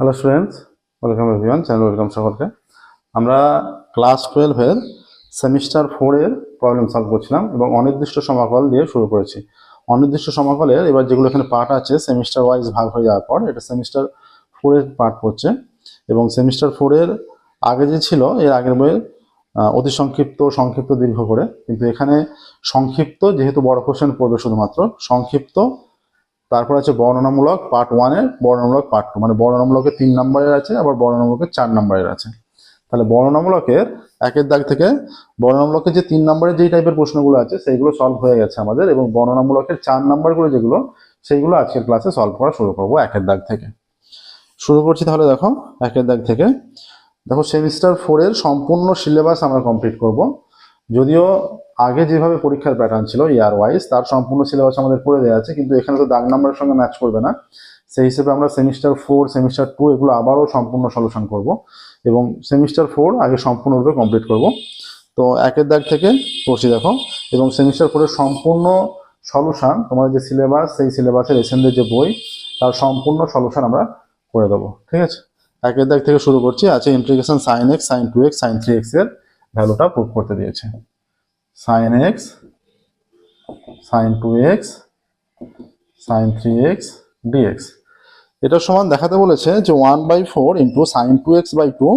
Hello students welcome everyone channel welcome সকলকে। আমরা class টুয়েলভের সেমিস্টার ফোরের প্রবলেম সলভ করছিলাম এবং অনির্দিষ্ট সমাকল দিয়ে শুরু করেছি। অনির্দিষ্ট সমাকলের এবার যেগুলো এখানে পার্ট আছে সেমিস্টার ওয়াইজ ভাগ হয়ে যাওয়ার পর এটা সেমিস্টার ফোরের পার্ট পড়ছে। এবং সেমিস্টার ফোরের আগে যে ছিল, এর আগের বইয়ের অতি সংক্ষিপ্ত সংক্ষিপ্ত দীর্ঘ করে। কিন্তু এখানে সংক্ষিপ্ত যেহেতু বড় কোশ্চেন পড়বে শুধুমাত্র, সংক্ষিপ্ত তারপর আছে বর্ণনামূলক পার্ট ওয়ানের বর্ণনামূলক পার্ট টু মানে বর্ণনামূলকের তিন নম্বরের আছে, আবার বর্ণনামূলকের চার নম্বরের আছে। তাহলে বর্ণনামূলকের একের দাগ থেকে বর্ণনামূলকের যে তিন নম্বরের যেই টাইপের প্রশ্নগুলো আছে, সেইগুলো সলভ হয়ে গেছে আমাদের এবং বর্ণনামূলকের চার নম্বরগুলো যেগুলো, সেইগুলো আজকের ক্লাসে সলভ করা শুরু করব একের দাগ থেকে। শুরু করছি তাহলে দেখো, একের দাগ থেকে। দেখো সেমিস্টার ফোরের সম্পূর্ণ সিলেবাস আমরা কমপ্লিট করব। যদিও আগে যেভাবে পরীক্ষার প্যাটার্ন ছিল ইয়ার ওয়াইজ তার সম্পূর্ণ সিলেবাস আমাদের করে দেওয়া আছে, কিন্তু এখানে তো দাগ নাম্বারের সঙ্গে ম্যাচ করবে না। সেই হিসেবে আমরা সেমিস্টার ফোর সেমিস্টার টু এগুলো আবারও সম্পূর্ণ সলিউশন করব এবং সেমিস্টার ফোর আগে সম্পূর্ণরূপে কমপ্লিট করব। তো একের দাগ থেকে করছি দেখো, এবং সেমিস্টার ফোরের সম্পূর্ণ সলিউশন তোমাদের যে সিলেবাস সেই সিলেবাসের এসেন্ডের যে বই, তার সম্পূর্ণ সলিউশন আমরা করে দেবো, ঠিক আছে? একের দাগ থেকে শুরু করছি, আছে integration sine x sine two x sine three এক্সের ভ্যালুটা প্রুভ করতে দিয়েছে। Sine x sine two x sine three x dx এটার সমান দেখাতে বলেছে যে one by four into sine two x by two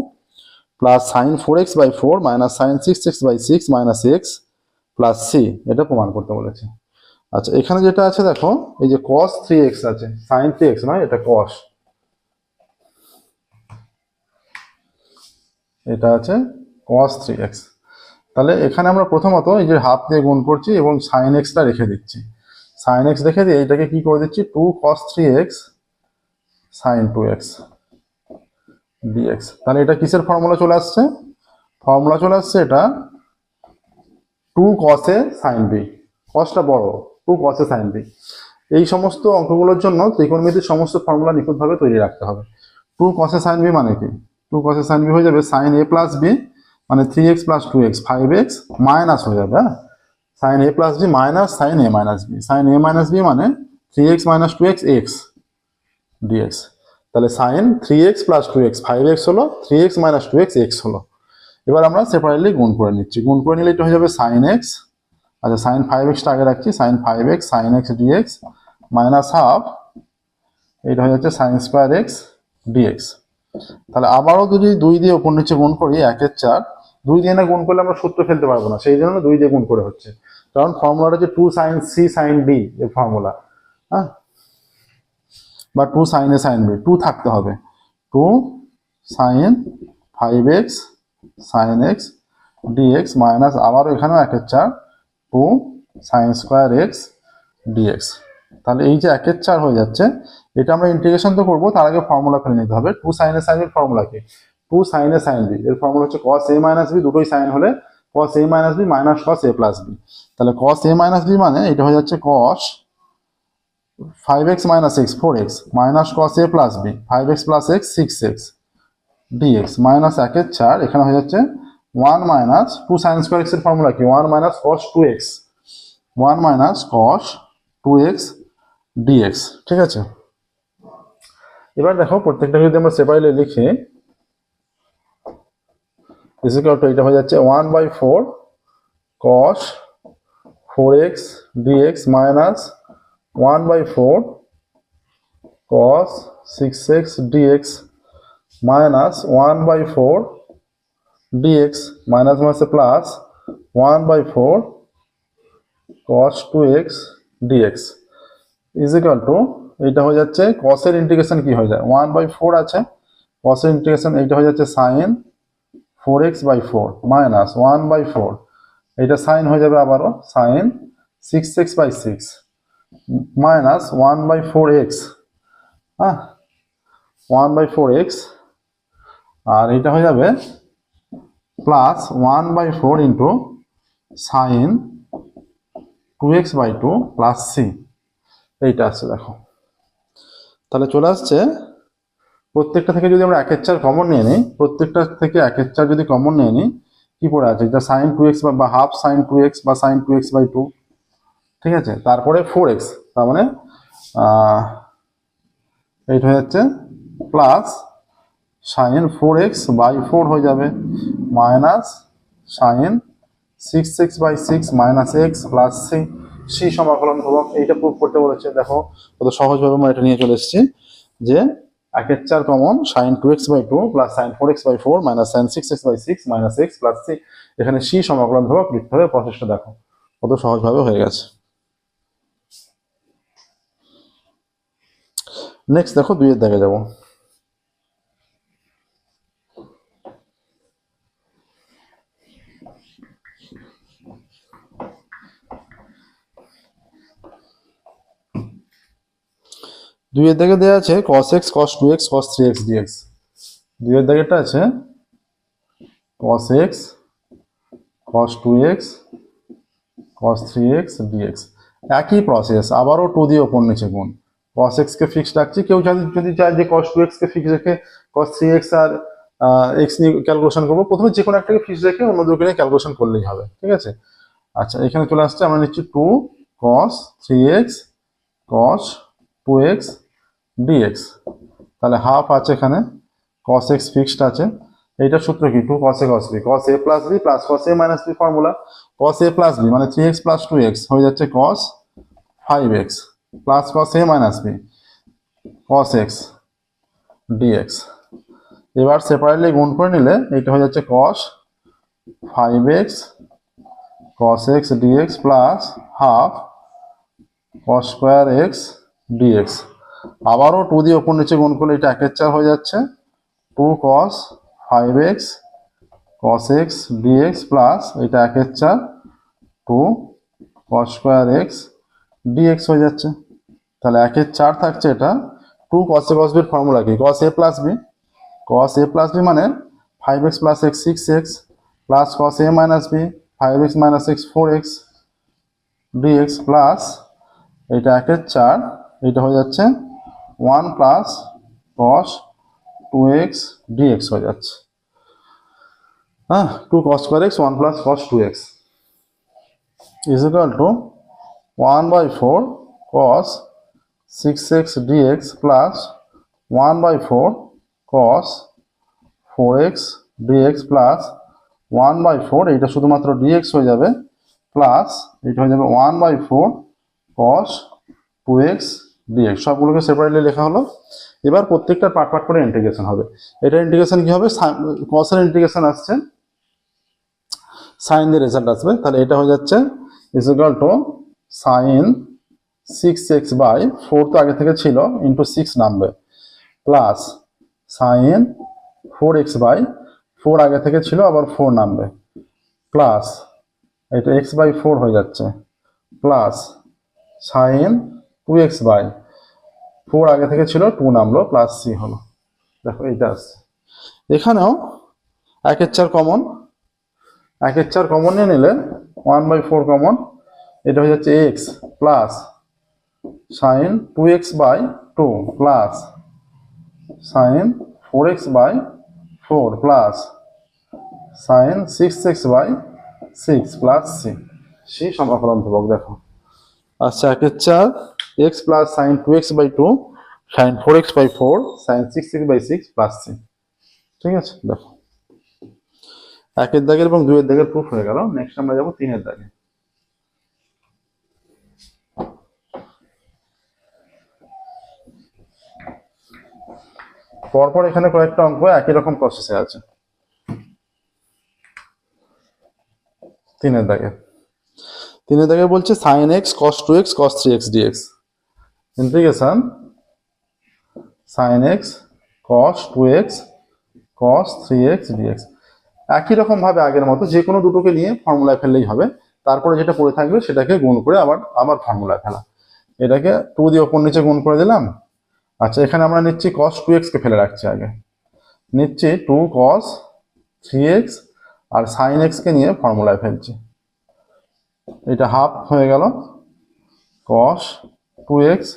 plus sine four x by four minus sine six x by six minus x plus c এটা প্রমাণ করতে বলেছে। আচ্ছা এখানে যেটা আছে দেখো, এই যে কস থ্রি এক্স আছে সাইন থ্রি এক্স নয়, এটা কস এটা আছে কস থ্রি এক্স তাহলে এখানে আমরা প্রথমত এই যে হাফ দিয়ে গুণ করছি এবং সাইন এক্সটা রেখে দিচ্ছি। সাইন এক্স রেখে দিয়ে এটাকে কি করে দিচ্ছি? Two cos three x sine two x dx তাহলে এটা কিসের ফর্মুলা চলে আসছে? ফর্মুলা চলে আসছে এটা টু কসে সাইন বি কসটা বড় টু কসে সাইন বি এই সমস্ত অঙ্কগুলোর জন্য ত্রিকোণমিতির সমস্ত ফর্মুলা নিখুঁতভাবে তৈরি রাখতে হবে। টু কসে সাইন বি মানে কি? টু কসে সাইন বি হয়ে যাবে সাইন এ প্লাস বি মানে three x plus two x five x minus হয়ে যাবে হ্যাঁ? Sine a plus b minus sine a minus b sine a minus b মানে three x minus two x x dx তাহলে sine three x plus two x five x হলো three x minus two x x হলো। এবার আমরা separately গুণ করে নিচ্ছি। গুণ করে নিলে এটা হয়ে যাবে সাইন এক্স আচ্ছা সাইন ফাইভ এক্সটা আগে রাখছি। Sine five x sine x dx minus half এটা হয়ে যাচ্ছে সাইন স্কোয়ার এক্স ডিএক্স তাহলে আবারও যদি দুই দিয়ে ওপর নিচে গুণ করি, একের চার দুই দিয়ে না গুণ করলে আমরা সূত্র ফেলতে পারব না। সেই জন্য দুই দিয়ে গুণ করে হচ্ছে। কারণ ফর্মুলাটা হচ্ছে two sine c sine d এর ফর্মুলা হ্যাঁ? বা two sine a sine b two থাকতে হবে। Two sine five x sine x dx minus আবারও এখানেও একের চার। Two sine square x dx তাহলে এই যে একের চার হয়ে যাচ্ছে, এটা আমরা ইন্টিগ্রেশন তো করব, তার আগে ফর্মুলা ফেলে নিতে হবে। টু সাইন এ সাইন এর ফর্মুলা কি? Two sine a sine b এর ফর্মুলা হচ্ছে কস এ মাইনাস বি দুটোই সাইন হলে cos a minus b minus cos a plus b তাহলে কস এ মাইনাস বি মানে এটা হয়ে যাচ্ছে cos five x minus x four x minus cos a plus b five x plus x six x dx minus একের চার, এখানে হয়ে যাচ্ছে one minus two sine square এক্সের ফর্মুলা কি? One minus cos two x one minus cos two x dx ঠিক আছে? এবার দেখো প্রত্যেকটা যদি আমরা সেপারেটলি লিখি ইজিক্যাল টু এটা হয়ে যাচ্ছে one by four cos four x dx minus one by four cos six x dx minus one by four dx minus মাসে plus one by four cos two x dx is equal to এইটা হয়ে যাচ্ছে কসের integration কি হয়ে যায়? One by four আছে। কসের integration এইটা হয়ে যাচ্ছে sine four x by four minus one by four এইটা সাইন হয়ে যাবে আবারও sine six x by six minus one by four x হ্যাঁ ওয়ান বাই ফোর এক্স আর এটা হয়ে যাবে plus one by four into sine two x by two plus c এইটা আসছে দেখো। তাহলে চলে আসছে প্রত্যেকটা থেকে যদি আমরা একের চার কমন নিয়ে নিই, প্রত্যেকটা থেকে একের চার যদি কমন নিয়ে নিই, কি পড়ে আছে? এটা সাইন টু এক্স বা হাফ সাইন টু এক্স বা sine two x by two ঠিক আছে? তারপরে ফোর এক্স তার মানে এইটা হয়ে যাচ্ছে plus sine four x by four হয়ে যাবে। Minus sine six x by six minus x plus c c সমাকলন ধ্রুবক এইটা প্রুভ করতে বলেছে। দেখো কত সহজভাবে আমরা এটা নিয়ে চলে এসেছি যে একের চার common sine two x by two plus sine four x by four minus sine six x by six minus x plus six এখানে সি সমাকলন ধ্রুবক লিখতে হবে প্রসেসটা দেখো, কত সহজভাবে হয়ে গেছে। নেক্সট দেখো দুইয়ের দেখে যাব। দুইয়ের দাগে দেওয়া আছে cos x cos x, cos 2x cos 3x dx দুইয়ের দাগেরটা আছে cos x cos x, cos 2x cos 3x dx একই প্রসেস আবারও টু দিয়ে ওপর নিচে গুণ। cos x কে ফিক্স রাখছি, কেউ যদি যদি চায় যে cos 2x কে ফিক্স রেখে cos 3x আর এক্স নিয়ে ক্যালকুলেশন করব, প্রথমে যে কোনো একটাকে ফিক্স রেখে অন্য দুটোকে নিয়ে ক্যালকুলেশন করলেই হবে, ঠিক আছে? আচ্ছা এখানে চলে আসছে, আমরা নিচ্ছি two cos 3x cos 2x dx তাহলে হাফ আছে এখানে, cos x ফিক্সড আছে। এইটার সূত্র কি? Two cos a, cos b cos a plus b plus cos a minus b formula cos a plus b মানে 3x প্লাস 2x হয়ে যাচ্ছে cos 5x plus cos a minus b cos x dx এবার separately গুণ করে নিলে এটা হয়ে যাচ্ছে cos cos 5x cos x dx plus half cos square x dx আবারও টু দিয়ে ওপর নিচে গুণ করলে এটা একের চার হয়ে যাচ্ছে। Two cos five x cos x dx plus এটা একের চার two cos square x dx হয়ে যাচ্ছে। তাহলে একের চার থাকছে এটা। টু কস এ কস বির ফর্মুলা কি? Cos a plus b cos a plus b মানে five x plus x six x plus cos a minus b five x minus x four x dx plus এটা একের চার, এটা হয়ে যাচ্ছে one plus cos two x dx হয়ে যাচ্ছে। হ্যাঁ two cos square x, one plus cos two x. Is equal to one by four cos six x dx plus one by four cos four x dx plus one by four, এইটা শুধুমাত্র dx হয়ে যাবে, plus এটা হয়ে যাবে one by four cos two x dx সবগুলোকে separately লেখা হলো। এবার প্রত্যেকটা পার্ট পার্ট করে ইন্টিগ্রেশন হবে। এটা ইন্টিগ্রেশন কি হবে? কসের ইন্টিগ্রেশন আসছে। সাইন দিয়ে রেজাল্ট আসবে। তাহলে এটা হয়ে যাচ্ছে is equal to sine six x by four তো আগে থেকে ছিল ইন্টু সিক্স নামবে। Plus sine four x by four আগে থেকে ছিল, আবার ফোর নামবে। প্লাস এটা এক্স বাই ফোর হয়ে যাচ্ছে। Plus sine two x by four আগে থেকে ছিল টু নামলো প্লাস সি হলো। দেখো, এইটা আসছে এখানেও একের চার কমন একের চার কমন নিয়ে নিলে ওয়ান বাই ফোর কমন এটা হয়ে যাচ্ছে x plus sine two x by two plus sine four x by four plus sine six x by six plus c c সমাকলন ধ্রুবক, দেখো। আচ্ছা একের চার x plus sine two x by two sine four x by four sine six x by six plus c ঠিক আছে? দেখো। একের দাগের এবং দুইয়ের দাগের প্রুফ হয়ে গেল। নেক্সট আমরা যাব তিনের দাগে। পরপর এখানে কয়েকটা অঙ্ক একই রকম প্রসেসে আছে। তিনের দাগে। তিনের দাগে বলছে sine x cos two x cos three x dx integration sine x cos two x cos three x dx একই রকম ভাবে আগের মতো যে কোনো দুটোকে নিয়ে ফর্মুলায় ফেললেই হবে। তারপরে যেটা পড়ে থাকবে সেটাকে গুণ করে আবার আবার ফর্মুলায় ফেলা। এটাকে টু দিয়ে ওপর নিচে গুণ করে দিলাম। আচ্ছা এখানে আমরা নিচ্ছি কস টু এক্সকে ফেলে রাখছি আগে। নিচ্ছি টু কস থ্রি এক্স আর সাইন এক্সকে নিয়ে ফর্মুলায় ফেলছি। এটা হাফ হয়ে গেল। কস টু এক্স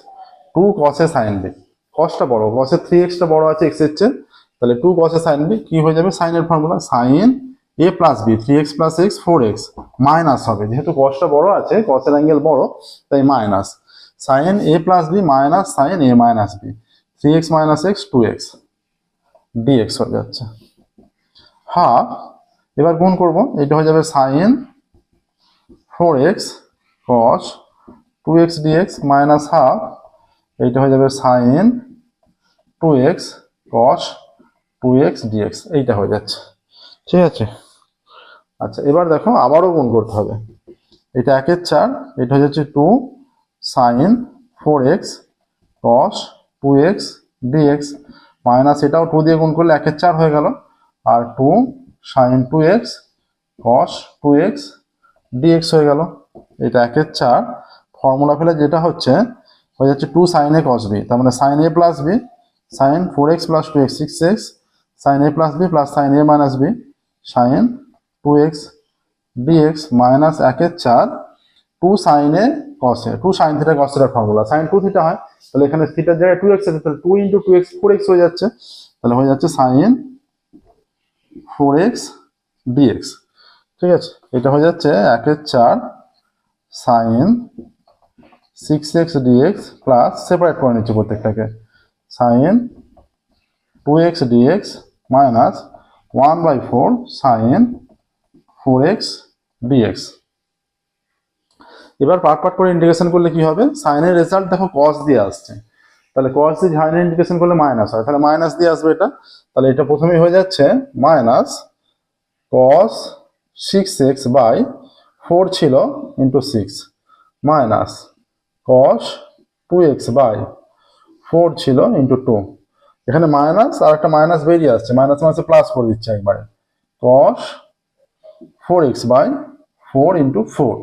টু কসে সাইন বি কসটা বড় কসে থ্রি এক্সটা বড় আছে এক্সের চেয়ে। তাহলে টু কসে সাইন বি কি হয়ে যাবে? সাইনের formula sine a plus b three x plus x four x minus হবে। যেহেতু কসটা বড় আছে কসের অ্যাঙ্গেল বড়, তাই minus sine a plus b minus sine a minus b three x minus x two x dx হয়ে যাচ্ছে। হাফ এবার গুণ করব। এটা হয়ে যাবে sine four x cos two x dx minus half এইটা হয়ে যাবে sine two x cos two x dx এইটা হয়ে যাচ্ছে। ঠিক আছে? আচ্ছা এবার দেখো আবারও গুণ করতে হবে। এটা একের চার, এটা হয়ে যাচ্ছে two sine four x cos two x dx minus এটাও টু দিয়ে গুণ করলে একের চার হয়ে গেল। আর two sine two x cos two x dx হয়ে গেল। এটা একের চার। ফর্মুলা ফেলে যেটা হচ্ছে, হয়ে যাচ্ছে two sine a cos b তার মানে sine a plus b sine four x plus two x six x sine a plus b plus sine a minus b sine two x dx minus একের চার two sine সাইনে কসে two sine theta cos formula sine two theta হয়, তাহলে এখানে থিটার জায়গায় two x আছে, তাহলে two into two x four x হয়ে যাচ্ছে। তাহলে হয়ে যাচ্ছে সাইন ফোর এক্স ডিএক্স ঠিক আছে? এটা হয়ে যাচ্ছে একের চার sine six x dx plus separate করে নিচ্ছে প্রত্যেকটাকে। Sine two x dx minus one by four sine four x dx এবার পার্ট পার্ট করে ইন্টিগ্রেশন করলে কি হবে? সাইনের রেজাল্ট দেখো কস দিয়ে আসছে। তাহলে কস দিয়ে সাইনের ইন্টিগ্রেশন করলে মাইনাস হয়। তাহলে মাইনাস দিয়ে আসবে এটা। তাহলে এটা প্রথমেই হয়ে যাচ্ছে minus cos six x by four ছিল into six minus cos two x by four ছিল ইন্টু টু এখানে মাইনাস আর একটা মাইনাস বেরিয়ে আসছে। মাইনাস মাইনাসে প্লাস করে দিচ্ছে একবারে। Cos four x by four into four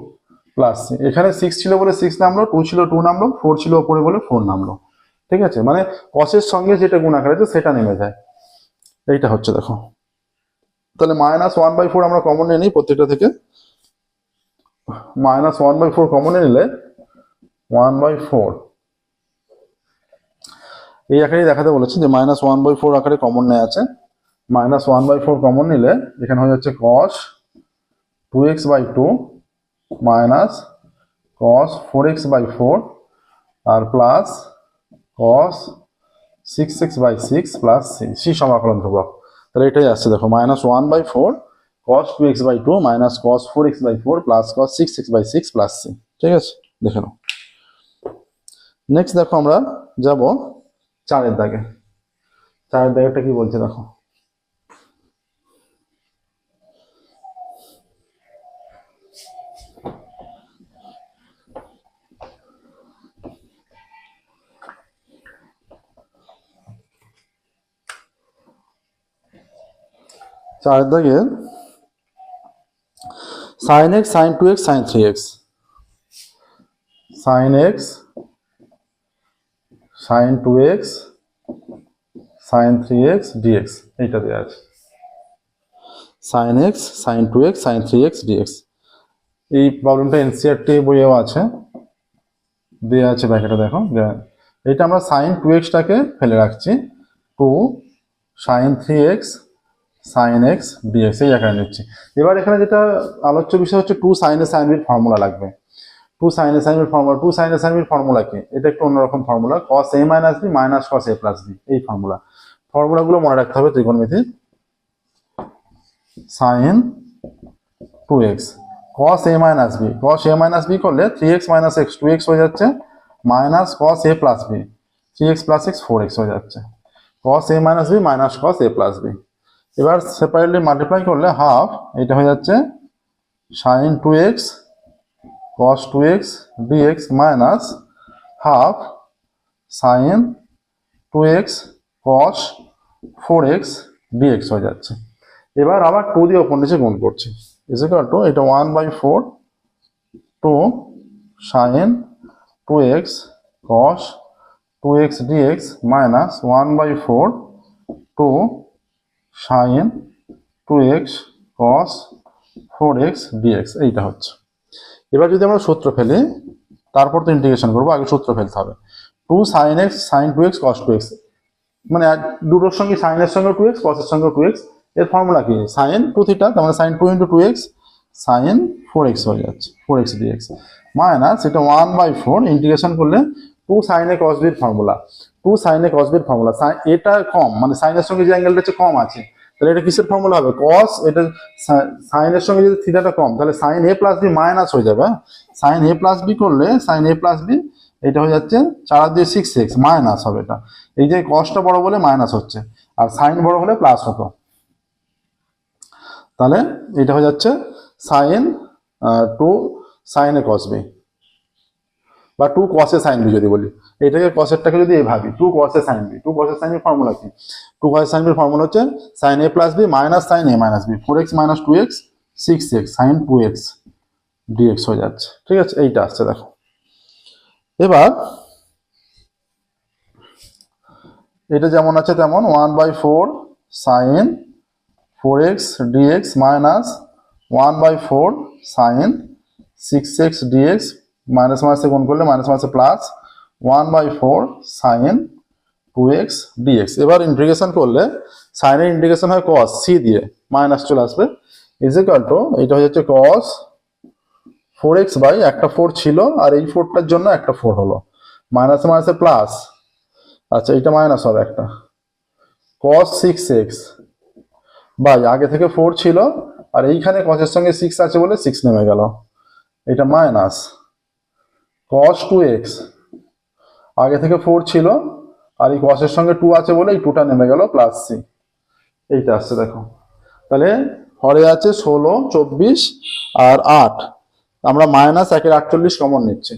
plus এখানে সিক্স ছিল বলে সিক্স নামলো টু ছিল টু নামলো ফোর ছিল ওপরে বলে ফোর নামলো। ঠিক আছে? মানে কসের সঙ্গে যেটা গুণাকার আছে সেটা নেমে যায়। এইটা হচ্ছে দেখো। তাহলে মাইনাস ওয়ান বাই ফোর আমরা কমন নিয়ে নিই প্রত্যেকটা থেকে। মাইনাস ওয়ান বাই ফোর কমনে নিলে ওয়ান বাই ফোর এই আকারেই দেখাতে বলেছে যে মাইনাস ওয়ান বাই ফোর আকারে কমন নেওয়া আছে। Minus one by four common নিলে এখানে হয়ে যাচ্ছে cos two x by two minus cos four x by four R plus cos six x by six plus c c সমাকলন ধ্রুবক। তাহলে এটাই আসছে, দেখো minus one by four cos two x by two minus cos four x by four plus cos six x by six plus c ঠিক আছে? দেখে নাও। Next দেখো আমরা যাব চারের দাগে। চারের দাগেটা কি বলছে দেখো? চারের দাগে sine x sine two x sine three x sine x sine two x sine three x dx এইটা দেওয়া আছে। Sine x sine two x sine three x dx এই প্রবলেমটা এনসিআরটি বইয়েও আছে। দেওয়া আছে ব্যাকেটে দেখো। এইটা আমরা সাইন টু এক্সটাকে ফেলে রাখছি। Two sine three x sine x dx এই আকারে নিচ্ছি। এবার এখানে যেটা আলোচ্য বিষয় হচ্ছে টু সাইনে বির ফর্মুলা লাগবে। টু সাইনে সাইন বির ফর্মুলা টু সাইনে বির ফর্মুলা কি? এটা একটু অন্যরকম formula cos a minus b minus cos a plus b এই ফর্মুলা ফর্মুলাগুলো মনে রাখতে হবে ত্রিকোণমিতির sine two x cos a minus b cos a minus b করলে three x minus x two x হয়ে যাচ্ছে minus cos a plus b three x plus x four x হয়ে যাচ্ছে। Cos a minus b minus cos a plus b এবার separately multiply করলে half এটা হয়ে যাচ্ছে sine two x cos two x dx minus half sine two x cos four x dx হয়ে যাচ্ছে। এবার আবার টু দিয়ে ওপর নিচে গুণ করছি। ইজ ইকাল টু এটা one by four two sine two x cos two x dx minus one by four two sine two x cos four x dx এইটা হচ্ছে। এবার যদি আমরা সূত্র ফেলি, তারপর তো ইন্টিগ্রেশন করব, আগে সূত্র ফেলতে হবে। Two sine x, sine two x cos two x. মানে দুটোর সঙ্গে সাইনের সঙ্গে টু এক্স কসের সঙ্গে টু এক্স। এর ফর্মুলা কি? সাইন টু থিটা, তার মানে sine two into two x, sine four x হয়ে যাচ্ছে, ফোর এক্স ডিএক্স মাইনাস এটা ওয়ান বাই ফোর ইন্টিগ্রেশন করলে টু সাইনে কস বির ফর্মুলা টু সাইনে কসবির ফর্মুলা এটা কম মানে সাইনের সঙ্গে যে অ্যাঙ্গেলটা হচ্ছে কম আছে, তাহলে এটা কিসের ফর্মুলা হবে? কস এটা সাইনের সঙ্গে যদি থিটাটা কম, তাহলে sine a plus b minus হয়ে যাবে সাইন এ প্লাস বি করলে সাইন এ প্লাস বি এটা হয়ে যাচ্ছে চার দিয়ে সিক্স এক্স মাইনাস হবে এটা। এই যে কসটা বড় বলে মাইনাস হচ্ছে, আর সাইন বড় হলে প্লাস হতো। তাহলে এটা হয়ে যাচ্ছে সাইন টু সাইনে কস বি বা টু কসে সাইন বি যদি বলি, এটাকে কসেরটাকে যদি এই ভাবি টু কসে সাইন বি টু কসে সাইন বি ফর্মুলা কি? টু কসে সাইন বির ফর্মুলা হচ্ছে sine a plus b minus sine a minus b four x minus two x six x sine two x dx হয়ে যাচ্ছে। ঠিক আছে? এইটা আসছে, দেখো। এবার, এটা যেমন আছে তেমন one by four sine four x dx minus one by four sine six x dx minus মাইনাসে গুণ করলে মাইনাস মাইনাসে plus one by four sine two x dx এবার ইন্টিগ্রেশন করলে সাইনের ইন্টিগ্রেশন হয় কস সি দিয়ে মাইনাস চলে আসবে। ইজ ইকাল টু এটা হয়ে যাচ্ছে কস ফোর এক্স বাই একটা ফোর ছিল, আর এই ফোরটার জন্য একটা ফোর হলো। মাইনাসে মাইনাসে প্লাস আচ্ছা এটা মাইনাস হবে একটা। কস সিক্স এক্স বাই আগে থেকে ফোর ছিল, আর এইখানে কসের সঙ্গে সিক্স আছে বলে সিক্স নেমে গেল। এটা মাইনাস কস টু এক্স আগে থেকে ফোর ছিল, আর এই কসের সঙ্গে টু আছে বলে এই টুটা নেমে গেল প্লাস সি এইটা আসছে দেখো। তাহলে হরে আছে ষোলো, চব্বিশ আর আট। আমরা মাইনাস একের আটচল্লিশ কমন নিচ্ছি।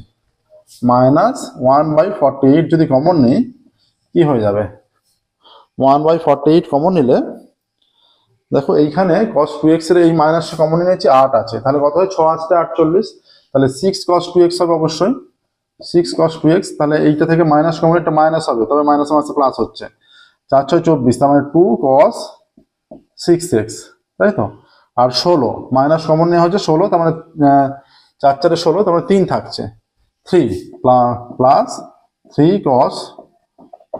Minus one by forty eight যদি কমন নিই, কি হয়ে যাবে? One by forty eight common নিলে, দেখো এইখানে কস টু এক্সের এই মাইনাস কমন নিয়েছি, আট আছে। তাহলে কত হয়? ছ আসতে আটচল্লিশ। তাহলে সিক্স কস টু এক্স হবে অবশ্যই। সিক্স কস টু এক্স তাহলে এইটা থেকে মাইনাস কমন একটা মাইনাস হবে, তবে মাইনাস মাইনাসে প্লাস হচ্ছে। চার ছয় চব্বিশ, তার মানে টু কস সিক্স এক্স তাই তো? আর ষোলো মাইনাস কমন নেওয়া হচ্ছে ষোলো, তার মানে চার চারে ষোলো, তার মানে তিন থাকছে। Three plus three cos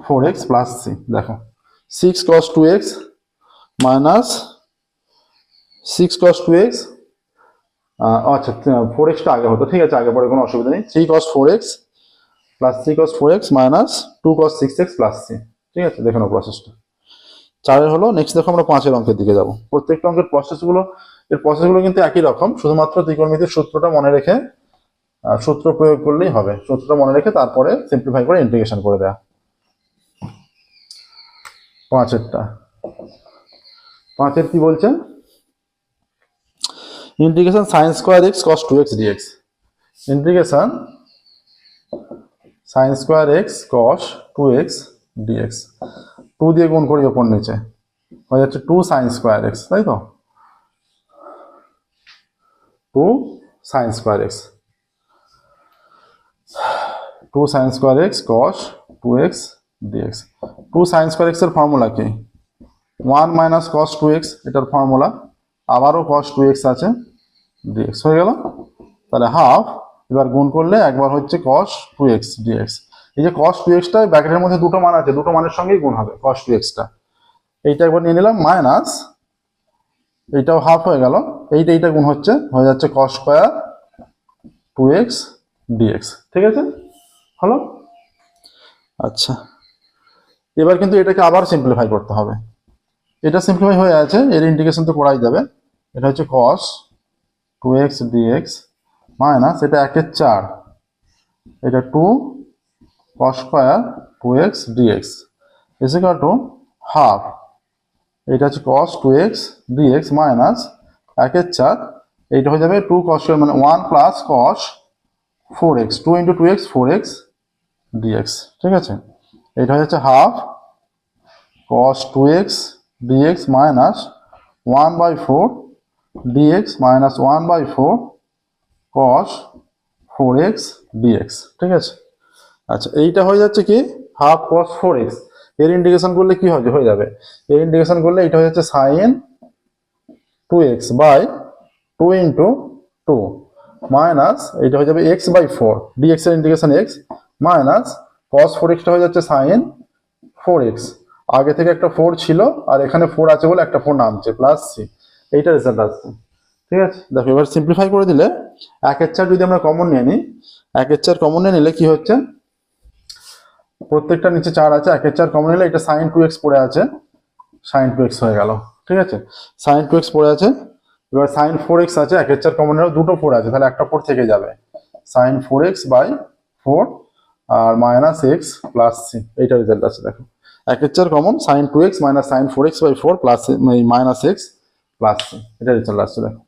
four x plus C দেখো। Six cos two x minus six cos two x আচ্ছা ফোর এক্সটা আগে হতো। ঠিক আছে, আগে পরে কোনো অসুবিধা নেই। Three cos four x plus three cos four x minus two cos six x plus three ঠিক আছে, দেখে নাও প্রসেসটা চারের হলো নেক্সট দেখো আমরা পাঁচের অঙ্কের দিকে যাব। প্রত্যেকটা অঙ্কের প্রসেসগুলো এর প্রসেসগুলো কিন্তু একই রকম, শুধুমাত্র ত্রিকোণমিতির সূত্রটা মনে রেখে সূত্র প্রয়োগ করলেই হবে। সূত্রটা মনে রেখে তারপরে সিম্পলিফাই করে ইন্টিগ্রেশন করে দেয়া। পাঁচেরটা। পাঁচের কি বলছে integration sine square x cos two x dx integration sine square x cos two x dx two দিয়ে গুণ করি ওপর নিচে। হয়ে যাচ্ছে টু সাইন স্কোয়ার এক্স তাই তো? Two sine square x two sine square x cos two x dx two sine square এক্সের ফর্মুলা কি? One minus cos two x এটার ফর্মুলা আবারও কস টু এক্স আছে ডিএক্স হয়ে গেল। তাহলে হাফ এবার গুণ করলে একবার হচ্ছে কস টু এক্স ডিএক্স এই যে কস টু এক্সটা ব্যাকেটের মধ্যে দুটো মান আছে, দুটো মানের সঙ্গেই গুণ হবে কস টু। এক্সটা এইটা একবার নিয়ে নিলাম মাইনাস এইটাও হাফ হয়ে গেল। এইটা এইটা গুণ হচ্ছে, হয়ে যাচ্ছে cos square two x dx ঠিক আছে? হলো? আচ্ছা। এবার কিন্তু এটাকে আবার সিম্পলিফাই করতে হবে। এটা সিম্পলিফাই হয়ে আছে, এর ইন্টিগ্রেশন তো করাই যাবে। এটা হচ্ছে cos two x dx minus এটা একের চার। এটা two cos square two x dx is equal to half এটা হচ্ছে cos two x dx minus একের চার। এইটা হয়ে যাবে টু কস মানে one plus cos four x two into two x four x dx ঠিক আছে? এটা হয়ে যাচ্ছে half cos two 2x dx minus 1 by 4 dx minus 1 by 4 cos 4x dx, ঠিক আছে? আচ্ছা এইটা হয়ে যাচ্ছে কি? হাফ cos 4x এর ইন্টিগ্রেশন করলে কি হবে? হয়ে যাবে। এর ইন্টিগ্রেশন করলে এটা হয়ে যাচ্ছে sin 2x by 2 into 2 minus এটা হয়ে যাবে x বাই 4 dx এর ইন্টিগ্রেশন x cos 4x টা হয়ে যাচ্ছে sin 4x আগে থেকে একটা ফোর ছিল, আর এখানে ফোর আছে বলে একটা ফোর নামছে প্লাস সি এইটা রেজাল্ট আসছে, ঠিক আছে? দেখো, এবার সিম্পলিফাই করে দিলে একের চার যদি আমরা কমন নিয়ে নিই একের চার কমন নিয়ে নিলে কি হচ্ছে? প্রত্যেকটা নিচে চার আছে একের চার কমন নিলে এটা সাইন টু এক্স পড়ে আছে সাইন টু এক্স হয়ে গেল, ঠিক আছে? সাইন টু এক্স পড়ে আছে, এবার সাইন ফোর এক্স আছে একের চার কমন নিলেও দুটো ফোর আছে, তাহলে একটা ফোর থেকে যাবে। Sine four x by four R minus x plus C এইটা রেজাল্ট আছে দেখো। একের চার common sine two x minus sine four x by four plus minus x plus এটা রেজাল্ট আসছে দেখো।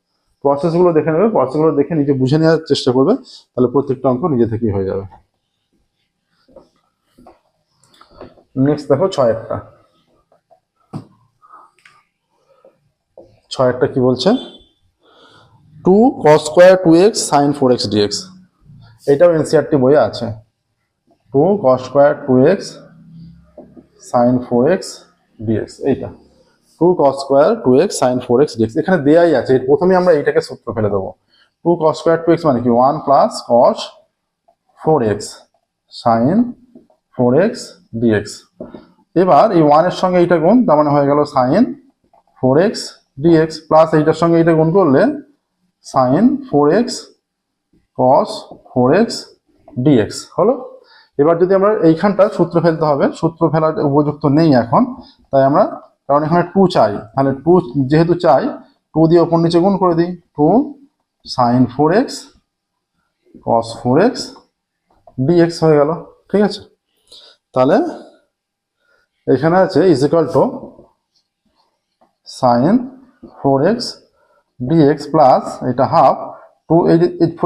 প্রসেসগুলো দেখে নেবে প্রসেসগুলো দেখে নিজে বুঝে নেওয়ার চেষ্টা করবে, তাহলে প্রত্যেকটা অঙ্ক নিজে থেকেই হয়ে যাবে। নেক্সট দেখো ছয় একটা। ছয় ছয়েরটা কি বলছে? Two cos square two x sine four x dx এটাও এনসিআরটি বইয়ে আছে। Two cos square two x sine four x dx এইটা। Two cos square two x sine four x dx এখানে দেয়াই আছে। প্রথমে আমরা এইটাকে সূত্র ফেলে দেবো। Two cos square two x মানে কি? One plus cos four x sine four x dx এবার এই ওয়ানের সঙ্গে এইটা গুণ, তার মানে হয়ে গেল sine four x dx plus এইটার সঙ্গে এইটা গুণ করলে sine four x cos four x dx হলো? এবার যদি আমরা এইখানটা সূত্র ফেলতে হবে, সূত্র ফেলার উপযুক্ত নেই এখন, তাই আমরা, কারণ এখানে টু চাই, তাহলে টু যেহেতু চাই টু দিয়ে ওপর নিচে গুণ করে দিই two sine four x cos four x dx হয়ে গেল, ঠিক আছে? তাহলে এখানে আছে is equal to sine four x dx plus এটা হাফ টু এই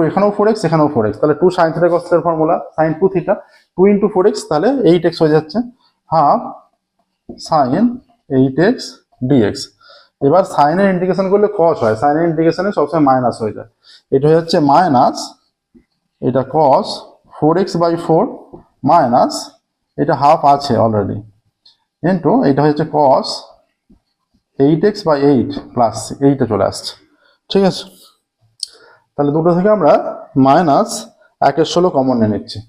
এখানেও ফোর এক্স এখানেও ফোর এক্স তাহলে two sine theta কস্টের formula sine two theta two into four x, তাহলে এইট এক্স হয়ে যাচ্ছে। Half sine eight x dx এবার সাইনের ইন্টিগ্রেশন করলে কস হয়। সাইনের ইন্টিগ্রেশনে সবসময় মাইনাস হয়ে যায়। এটা হয়ে যাচ্ছে মাইনাস এটা cos four x by four minus এটা হাফ আছে অলরেডি ইন্টু এটা হচ্ছে cos eight x by eight plus এইটা চলে আসছে। ঠিক আছে? তাহলে দুটো থেকে আমরা মাইনাস একের ষোলো কমন নিয়ে নিচ্ছি।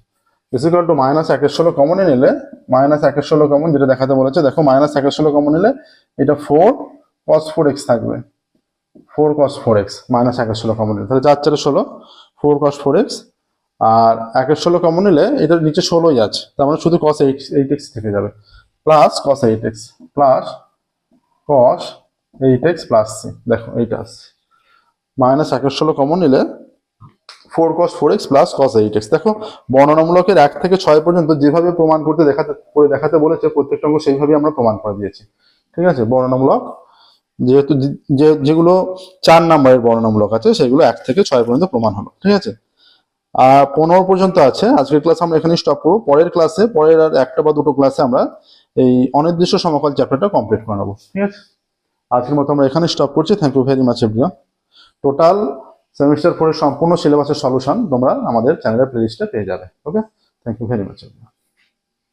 ইকুয়াল টু মাইনাস একের ষোলো কমনে নিলে মাইনাস একের ষোলো কমন যেটা দেখাতে বলেছে, দেখো মাইনাস একের ষোলো কমন নিলে, এটা ফোর কস ফোর এক্স থাকবে। Four cos four x minus একের ষোলো কমন নিলে। তাহলে চার চারে ষোলো ফোর কস ফোর এক্স আর একের ষোলো কমন নিলে এটার নিচে ষোলোই আছে, তার মানে শুধু কস এইট এইট এক্স থেকে যাবে। Plus cos eight x plus cos eight x plus c দেখো এইটা আসছে মাইনাস একের ষোলো কমন নিলে four cos four x plus cos eight x দেখো, বর্ণনামূলকের এক থেকে ছয় পর্যন্ত যেভাবে প্রমাণ করতে দেখাতে, করে দেখাতে বলেছে, প্রত্যেকটা অঙ্ক সেইভাবে আমরা প্রমাণ করে দিয়েছি। ঠিক আছে? বর্ণনামূলক। যেহেতু যে যেগুলো চার নাম্বারের বর্ণনামূলক আছে, সেগুলো এক থেকে ছয় পর্যন্ত প্রমাণ হলো। ঠিক আছে? আর পনেরো পর্যন্ত আছে। আজকের ক্লাস আমরা এখানে স্টপ করব। পরের ক্লাসে পরের আর একটা বা দুটো ক্লাসে আমরা এই অনির্দিষ্ট সমকাল চ্যাপ্টারটা কমপ্লিট করে নেব। ঠিক আছে? আজকের মতো আমরা এখানে স্টপ করছি। Thank you very much everyone total semester ফোরের সম্পূর্ণ সিলেবাসের সলিউশন তোমরা আমাদের চ্যানেলের প্লেলিস্টে পেয়ে যাবে okay thank you very much